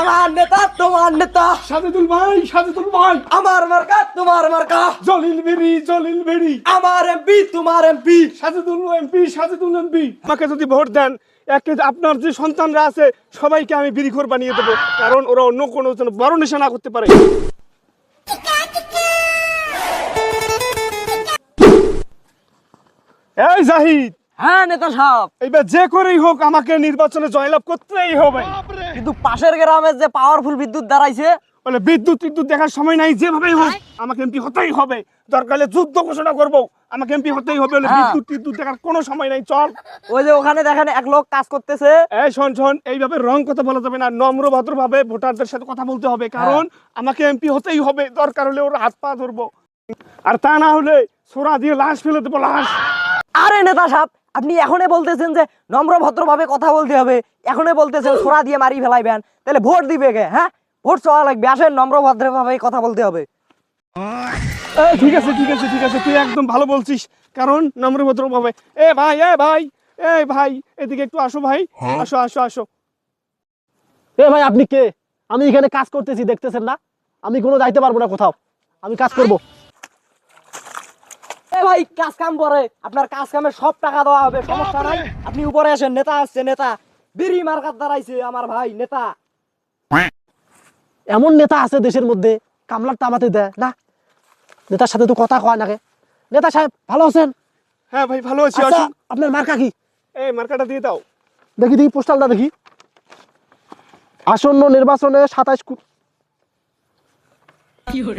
আমার নেতা তোমার নেতা সাজেদুল ভাই সাজেদুল ভাই। আমার মার্কা তোমার মার্কা জলিল বেরি জলিল বেরি। আমার এমপি তোমার MP Sajedul MP Sajedul MP. আমাকে যদি ভোট দেন, একে আপনার যে সন্তানরা আছে, সবাইকে আমি বিরিখোর বানিয়ে দেবো। কারণ ওরা অন্য কোনো যেন বড় নেশা না করতে পারে। এই জাহিদ হ্যাঁ নেতা সাহেব। এইবার যে করেই হোক আমাকে নির্বাচনে জয়লাভ করতেই হবে। কিন্তু পাশের গ্রামের যে পাওয়ারফুল বিদ্যুৎ দাঁড়াইছে বলে বিদ্যুৎ দেখার সময় নাই যেভাবেই হোক আমাকে এমপি হতেই হবে। দরকার হলে যুদ্ধ ঘোষণা করব। আমাকে এমপি হতেই হবে বলে হ্যাঁ। বিদ্যুৎ দেখার কোনো সময় নাই চল। ওই যে ওখানে দেখেন এক লোক কাজ করতেছে। এই শোন শোন এইভাবে রং কথা বলা যাবে না নম্র ভদ্রভাবে ভোটারদের সাথে কথা বলতে হবে। কারণ আমাকে এমপি হতেই হবে দরকার হলে ওর হাত পা ধরবো। আর তা না হলে সোরা দিয়ে লাশ ফেলে দেবো লাশ। আরে নেতা সাহেব আপনি এখনই বলতেছেন যে নম্র ভদ্রভাবে কথা বলতে হবে। এখনই বলতেছেন সোরা দিয়ে মারি ফেলাইবেন। তাহলে ভোট দিবে কে হ্যাঁ? ভোট চাওয়া লাগবে। আসেন নম্র ভদ্রভাবে কথা বলতে হবে। ঠিক আছে ঠিক আছে ঠিক আছে। তুই একদম ভালো বলছিস। কারণ নম্র ভদ্রভাবে। এ ভাই এ ভাই এ ভাই এদিকে একটু আসো ভাই। আসো আসো আসো। এ ভাই আপনি কে? আমি এখানে কাজ করতেছি দেখতেছেন না? আমি কোনো যাইতে পারব না কোথাও। আমি কাজ করব। ভাই কাজ কাম করে। আপনার কাজ কামে সব টাকা দেওয়া হবে সমস্যা নাই। আপনি উপরে আসেন নেতা আসছে নেতা। বিড়ি মার্কাত দাঁড়াইছে আমার ভাই নেতা। এমন নেতা আছে দেশের মধ্যে কামলার তামাতে দেয় না? নেতার সাথে তো কথা কয় নাকি নেতা সাহেব ভালো আছেন? হ্যাঁ ভাই ভালো আছি আচ্ছা আপনার মার্কা কি? এই মার্কাটা দিয়ে দাও। দেখি দেখি পোস্টালটা দেখি। আসন্ন নির্বাচনে সাতাইশ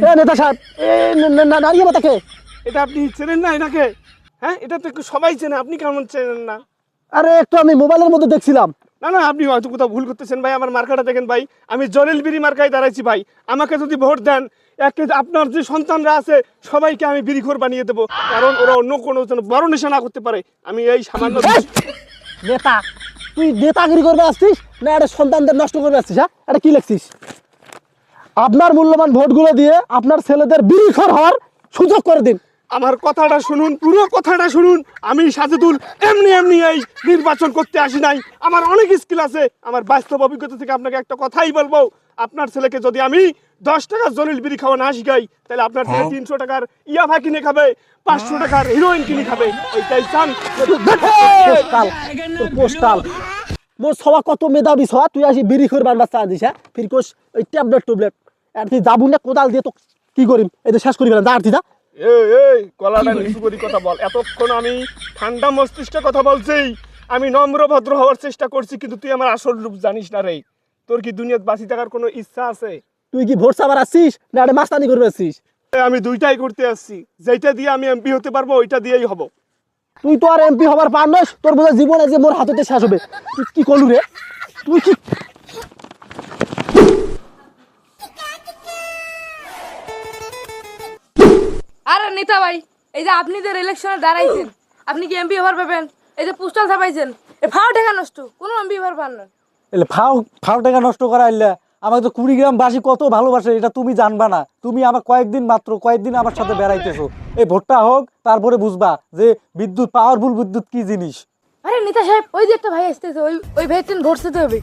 এ নেতা সাহেব এ ন- ন- ন- নারিয়ে মাতাকে এটা আপনি চেনেন না এনাকে? হ্যাঁ এটা তো একটু সবাই চেনে আপনি কেমন চেনেন না? আরে একটু আমি মোবাইলের মধ্যে দেখছিলাম। না না আপনি হয়তো কোথাও ভুল করতেছেন ভাই আমার মার্কাটা দেখেন ভাই। আমি জলিল বিড়ি মার্কায় দাঁড়াইছি ভাই। আমাকে যদি ভোট দেন একে আপনার যে সন্তানরা আছে সবাইকে আমি বিড়িখোর বানিয়ে দেবো। কারণ ওরা অন্য কোনো যেন বড় নেশা না করতে পারে। আমি এই সামান্য! নেতা তুই নেতাগিরি করবে আসছিস? না একটা সন্তানদের নষ্ট করবে আসছিস হ্যাঁ? এটা কি লিখছিস? আপনার মূল্যবান ভোটগুলো দিয়ে আপনার ছেলেদের বিড়িখর হওয়ার সুযোগ করে দিন। আমার কথাটা শুনুন পুরো কথাটা শুনুন। আমি সাজেদুল এমনি এমনি এই নির্বাচন করতে আসি নাই। আমার অনেক স্কিল আছে। আমার বাস্তব অভিজ্ঞতা থেকে আপনাকে একটা কথাই বলব। আপনার ছেলেকে যদি আমি দশ টাকার জলিল বিড়ি খাওয়া না শিখাই তাহলে আপনার ছেলে তিনশো টাকার ইয়াভা কিনে খাবে পাঁচশো টাকার হিরোইন কিনে খাবে। এইটাই চান। পোস্টাল মোর সবা কত মেধাবী সবা তুই আসি বিড়ি করে বানবার চা দিস হ্যাঁ? ফির কোস ওই ট্যাবলেট টুবলেট। আর তুই যাবু না কোদাল দিয়ে তো কি করিম? এটা শেষ করিবি না যা আর তুই যা। এই এই গলাটা নিচু করে কথা বল। এতক্ষণ আমি ঠান্ডা মস্তিষ্কে কথা বলছি। আমি নম্র ভদ্র হওয়ার চেষ্টা করছি কিন্তু তুই আমার আসল রূপ জানিস না রে। তোর কি দুনিয়াত বাঁচি থাকার কোনো ইচ্ছা আছে? তুই কি ভোট সাবার আসছিস না মাস্তানি করবে আসছিস? এ, আমি দুইটাই করতে আসছি। যেটা দিয়ে আমি এমপি হতে পারব ওইটা দিয়েই হব। তুই তো আর এমপি হবার পার নস তোর বোধহয় জীবনে যে মোর হাততে শেষ হবে। তুই কি করলু রে? তুই কি আরে নেতা ভাই এই যে আপনি যে ইলেকশনে দাঁড়াইছেন আপনি কি এমপি হবার পাবেন? এই যে পোস্টাল ছাপাইছেন এ ফাও টাকা নষ্ট কোনো এমপি হবার পান না। এলে ফাও ফাও টাকা নষ্ট করা আইলে আমাকে তো কুড়িগ্রাম বাসী কত ভালোবাসে এটা তুমি জানবা না। তুমি আমার কয়েকদিন মাত্র কয়েকদিন আমার সাথে বেড়াইতেছো। এই ভোটটা হোক তারপরে বুঝবা যে বিদ্যুৎ পাওয়ারফুল বিদ্যুৎ কি জিনিস। আরে নেতা সাহেব ওই যে একটা ভাই আসতেছে ওই ওই ভাই তিন ভোট দিতে হবে।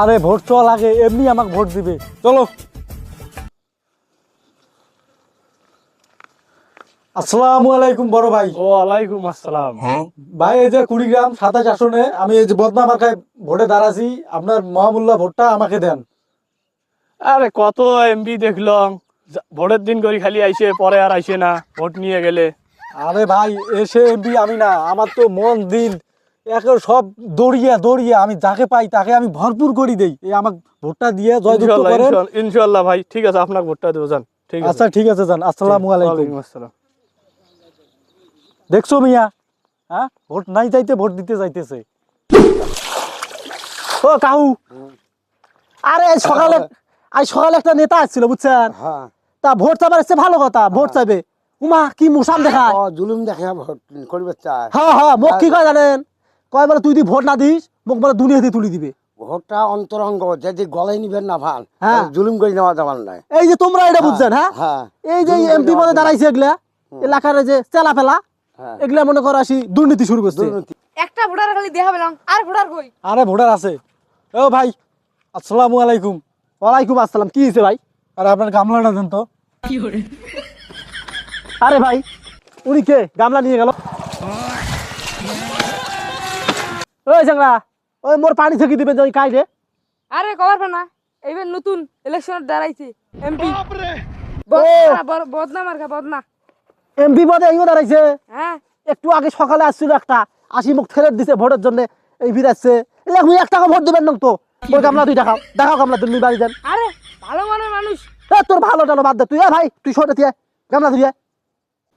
আরে ভোট চল আগে এমনি আমাকে ভোট দিবে। চলো। আসসালামু আলাইকুম বড় ভাই। ওয়ালাইকুম আসসালাম। ভাই এই যে কুড়িগ্রাম সাতাশ আসনে আমি এই যে বদনা মার্কায় ভোটে দাঁড়াছি আপনার মহামূল্য ভোটটা আমাকে দেন। আরে কত এমপি দেখলাম। ভোটের দিন করে খালি আইসে পরে আর আইসে না ভোট নিয়ে গেলে। আরে ভাই এসে এমপি আমি না আমার তো মন দিন একে সব দৌড়িয়ে দৌড়িয়ে আমি যাকে পাই তাকে আমি ভরপুর করি দেই। এই আমাকে ভোটটা দিয়ে জয়যুক্ত ইনশাল্লাহ করেন। ভাই ঠিক আছে আপনাকে ভোটটা দেবো যান ঠিক আছে। আচ্ছা ঠিক আছে যান আসসালামু আলাইকুম। আসসালাম। দেখছ মিয়া? হ্যাঁ? ভোট নাই যাইতে ভোট দিতে যাইতেছে। ও কাহু। আরে সকালে আজ সকালে একটা নেতা আসছিল বুঝছেন? হ্যাঁ। তা ভোট চাবার এসছে ভালো কথা ভোট চাইবে। উমা কি মুসাম দেখায়? জুলুম দেখে ভোট করবে চায়। হ্যাঁ হ্যাঁ মোক কি কয় জানেন? কয় বলে তুই যদি ভোট না দিস মোক বলে দুনিয়া দিয়ে তুলি দিবে। ভোটটা অন্তরঙ্গ যদি গলায় নিবেন না ভালো হ্যাঁ। জুলুম করে নেওয়া যাবার নাই। এই যে তোমরা এটা বুঝছেন হ্যাঁ? হ্যাঁ। এই যে এমপি পদে দাঁড়াইছে এগুলা এলাকার যে চেলা ফেলা হ্যাঁ। এগুলা মনে করো আসি দুর্নীতি শুরু করছে। একটা ভোটার খালি দেখাবে না আর ভোটার কই? আরে ভোটার আছে। ও ভাই আসসালামু আলাইকুম। ওয়ালাইকুম আসসালাম কি হয়েছে ভাই? আর আপনার গামলাটা দেন তো। আরে ভাই উনি কে? গামলা নিয়ে গেল। ওই চ্যাংরা ওই মোর পানি থেকে দিবেন ওই কাই রে আরে কবার না এইবার নতুন ইলেকশনে দাঁড়াইছে এমপি। বদনা মার্কা বদনা। এমপি পদে এইও দাঁড়াইছে। হ্যাঁ। একটু আগে সকালে আসছিল একটা আশি মুখ ফেরত দিছে ভোটের জন্য এই ফিরাচ্ছে লেখু এক টাকা ভোট দিবেন না তো? ওই গামলা তুই দেখাও দেখাও গামলা তুমি বাড়ি দেন। আরে ভালো মনের মানুষ। এ, তোর ভালো টালো বাদ দে তুই এ ভাই তুই সরে দিয়ে গামলা তুই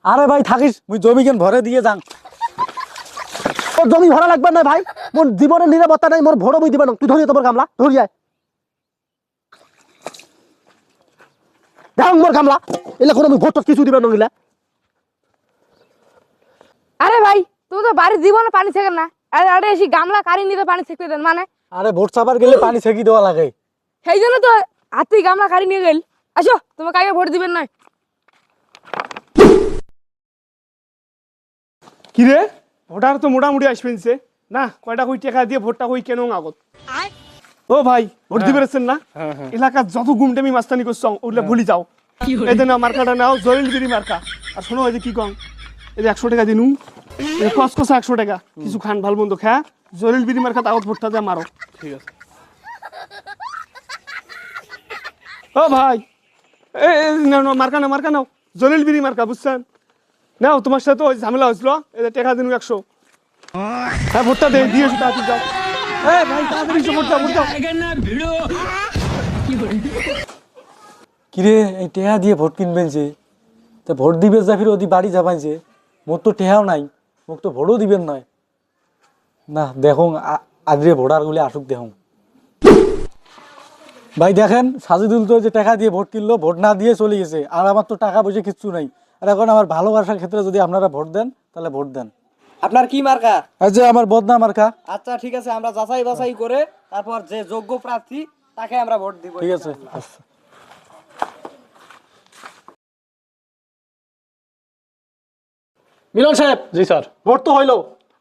আরে ভাই থাকিস মুই জমি কেন ভরে দিয়ে যাং। তোর জমি ভরা লাগবে না ভাই মোর জীবনের নিরাপত্তা নাই মোর ভোট বই দিবে না। তুই ধরিয়ে তোর গামলা ধরিয়ে দেখ মোর গামলা এলে কোনো ভোট কিছু দিবে না গিলা। আরে ভাই তুমি তো বাড়ির জীবনে পানি থেকে না। আরে আরে এসে গামলা কারি নিতে পানি থেকে দেন মানে? আরে ভোট চাপার গেলে পানি ছেঁকি দেওয়া লাগে। সেই জন্য তো হাতে গামলা কারি নিয়ে গেল। আসো তোমাকে আগে ভোট দিবেন নয় কিরে ভোটার তো মোটামুটি আসবেনছে না কয়টা কই টাকা দিয়ে ভোটটা কই কেন আগত? ও ভাই ভোট দিবে পেরেছেন না? এলাকার যত গুমটামি মাস্তানি করছ ওগুলো ভুলি যাও। এদের না মার্কাটা নাও জলিল বিড়ি মার্কা। আর শোনো এই যে কি কম? এই যে একশো টাকা দিনু। কসকসা একশো টাকা। কিছু খান ভালো মন্দ খা। জলিল বিড়ি আগত ভোটটা দিয়ে মারো। ঠিক আছে। ও ভাই মার্কা নাও মার্কা নাও। জলিল বিড়ি মার্কা বুঝছেন? নাও তোমার সাথে ওই ঝামেলা হয়েছিল। এই যে টাকা দিন একশো। হ্যাঁ ভোটটা দে দিয়ে তাড়াতাড়ি যাও। এই ভাই তাড়াতাড়ি এসো ভোট দাও কিরে এই দিয়ে ভোট কিনবেন যে? তা ভোট দিবে যা ফির ওদি বাড়ি যাবাইছে মোর তো টেহাও নাই মোক তো ভোটও দিবেন নয় না দেখুন আদরে ভোটারগুলি আসুক দেখুন ভাই দেখেন সাজিদুল তো যে টাকা দিয়ে ভোট কিনলো ভোট না দিয়ে চলে গেছে আর আমার তো টাকা পয়সা কিচ্ছু নাই। আর এখন আমার ভালোবাসার ক্ষেত্রে যদি আপনারা ভোট দেন তাহলে ভোট দেন। আপনার কি মার্কা? আর যে আমার বদনা মার্কা। আচ্ছা ঠিক আছে আমরা যাচাই বাছাই করে তারপর যে যোগ্য প্রার্থী তাকে আমরা ভোট দিব। ঠিক আছে মিলন সাহেব! জি স্যার। ভোট তো হইল।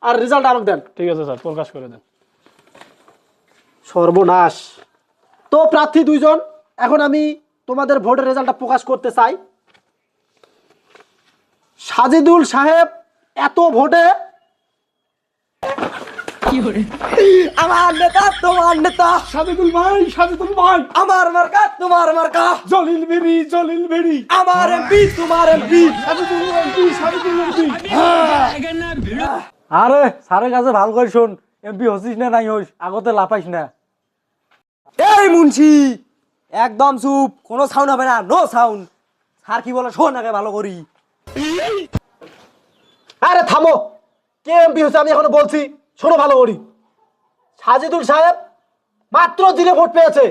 আর রেজাল্ট আমাকে দেন। ঠিক আছে স্যার প্রকাশ করে দেন। সর্বনাশ। তো প্রার্থী দুইজন এখন আমি তোমাদের ভোটের রেজাল্টটা প্রকাশ করতে চাই। সাজিদুল সাহেব এত ভোটে আমার নেতা তোমার নেতা। সাজেদুল ভাই সাজেদুল ভাই। আমার মার্কা তোমার মার্কা। জলিল বেরি জলিল বেরি। আমার এমপি তোমার MP. Sajedul MP Sajedul MP. আরে স্যারের কাছে ভালো করে শোন। এমপি হচ্ছিস না নাই হইস। আগতে লাপাইস না। এই মুন্সি একদম চুপ। কোনো সাউন্ড হবে না। নো সাউন্ড স্যার কি বলে? শোন আগে ভালো করি। আরে থামো। কে এমপি হচ্ছে আমি এখনও বলছি? শোনো ভালো করি। সাজিদুল সাহেব মাত্র দিনে ভোট পেয়েছে।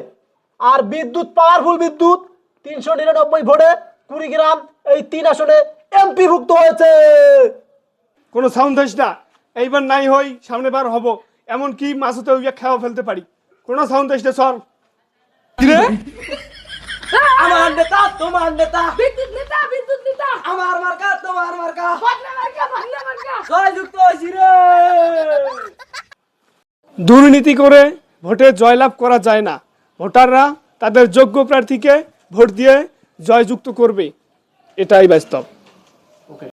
আর বিদ্যুৎ পাওয়ারফুল বিদ্যুৎ তিনশো নিরানব্বই ভোটে কুড়িগ্রাম এই তিন আসনে এমপি ভুক্ত হয়েছে। কোনো সাউন্ড দিস না। এইবার নাই হই সামনে বার হব। এমন কি মাছতে ওই খাওয়া ফেলতে পারি। কোনো সাউন্ড দিস না চল। আমার নেতা তোমার নেতা। বিদ্যুৎ নেতা বিদ্যুৎ নেতা আমার মার্কা তোমার মার্কা বদনা মার্কা বদনা মার্কা জয় যুক্ত হয়েছি রে দুর্নীতি করে ভোটে জয়লাভ করা যায় না। ভোটাররা তাদের যোগ্য প্রার্থীকে ভোট দিয়ে জয়যুক্ত করবে। এটাই বাস্তব।